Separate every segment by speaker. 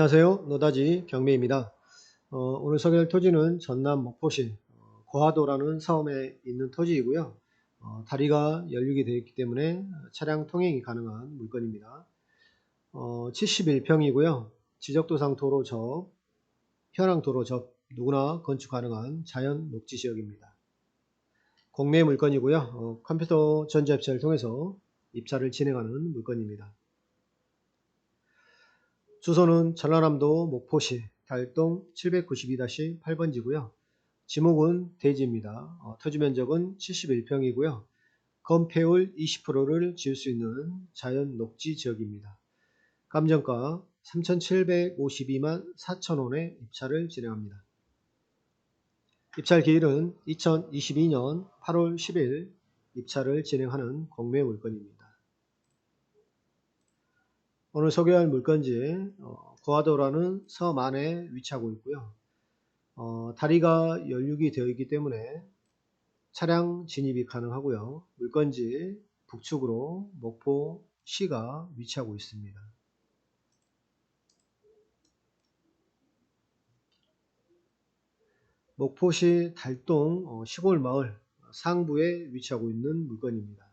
Speaker 1: 안녕하세요. 노다지 경매입니다. 어, 오늘 소개할 토지는 전남 목포시 어, 고하도라는 섬에 있는 토지이고요. 어, 다리가 연륙이 되어 있기 때문에 차량 통행이 가능한 물건입니다. 어, 71평이고요. 지적도상 도로 접, 현황 도로 접 누구나 건축 가능한 자연 녹지 지역입니다. 공매 물건이고요. 어, 컴퓨터 전자입찰을 통해서 입찰을 진행하는 물건입니다. 주소는 전라남도 목포시 달동 792-8번지고요. 지목은 대지입니다. 어, 토지 면적은 71평이고요. 건폐율 20%를 지을 수 있는 자연 녹지 지역입니다. 감정가 3,752만 4천원에 입찰을 진행합니다. 입찰 기일은 2022년 8월 10일 입찰을 진행하는 공매 물건입니다. 오늘 소개할 물건지 어, 고하도라는 섬 안에 위치하고 있고요. 어, 다리가 연륙이 되어 있기 때문에 차량 진입이 가능하고요. 물건지 북측으로 목포시가 위치하고 있습니다. 목포시 달동 어, 시골 마을 상부에 위치하고 있는 물건입니다.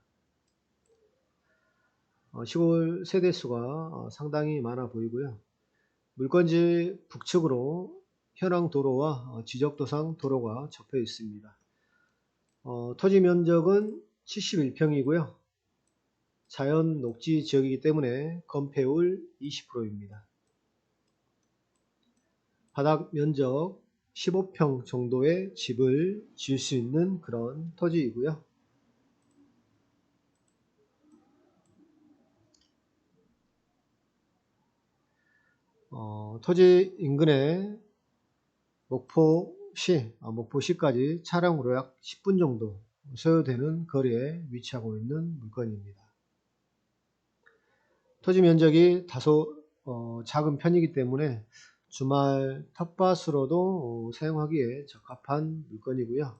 Speaker 1: 어, 시골 세대수가 어, 상당히 많아 보이고요. 물건지 북측으로 현황 도로와 어, 지적도상 도로가 접해 있습니다. 어, 토지 면적은 71평이고요. 자연 녹지 지역이기 때문에 건폐율 20%입니다. 바닥 면적 15평 정도의 집을 지을 수 있는 그런 토지이고요. 어, 토지 인근에 목포시, 아, 목포시까지 차량으로 약 10분 정도 소요되는 거리에 위치하고 있는 물건입니다. 토지 면적이 다소 어, 작은 편이기 때문에 주말 텃밭으로도 어, 사용하기에 적합한 물건이고요.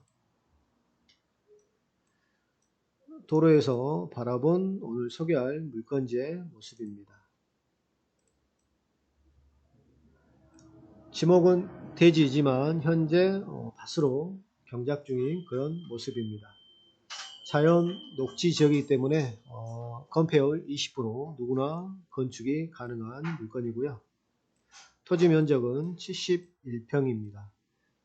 Speaker 1: 도로에서 바라본 오늘 소개할 물건지의 모습입니다. 지목은 대지이지만 현재 어, 밭으로 경작 중인 그런 모습입니다. 자연 녹지 지역이기 때문에 어, 건폐율 20% 누구나 건축이 가능한 물건이고요. 토지 면적은 71평입니다.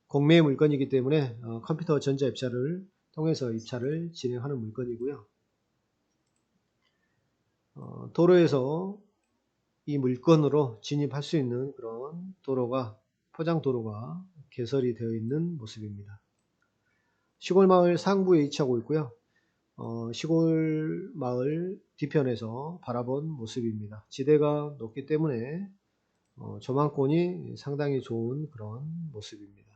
Speaker 1: 공매 물건이기 때문에 어, 컴퓨터 전자 입찰을 통해서 입찰을 진행하는 물건이고요. 어, 도로에서 이 물건으로 진입할 수 있는 그런 도로가 포장 도로가 개설이 되어 있는 모습입니다. 시골 마을 상부에 위치하고 있고요. 어, 시골 마을 뒤편에서 바라본 모습입니다. 지대가 높기 때문에 어, 조망권이 상당히 좋은 그런 모습입니다.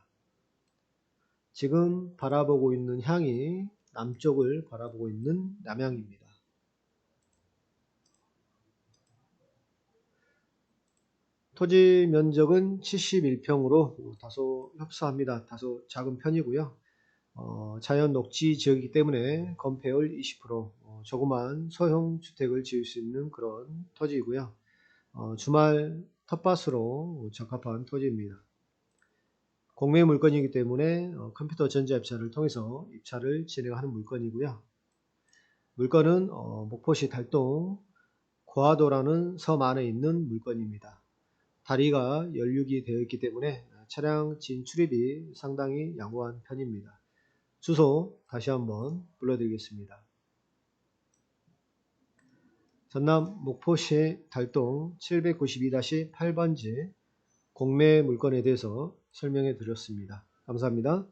Speaker 1: 지금 바라보고 있는 향이 남쪽을 바라보고 있는 남향입니다. 토지 면적은 71평으로 다소 협소합니다. 다소 작은 편이고요. 어, 자연 녹지 지역이기 때문에 건폐율 20% 어, 조그만 소형 주택을 지을 수 있는 그런 토지이고요. 어, 주말 텃밭으로 적합한 토지입니다. 공매 물건이기 때문에 어, 컴퓨터 전자 입찰을 통해서 입찰을 진행하는 물건이고요. 물건은 어, 목포시 달동 고하도라는 섬 안에 있는 물건입니다. 다리가 연륙이 되어 있기 때문에 차량 진출입이 상당히 양호한 편입니다. 주소 다시 한번 불러드리겠습니다. 전남 목포시 달동 792-8번지 공매 물건에 대해서 설명해 드렸습니다. 감사합니다.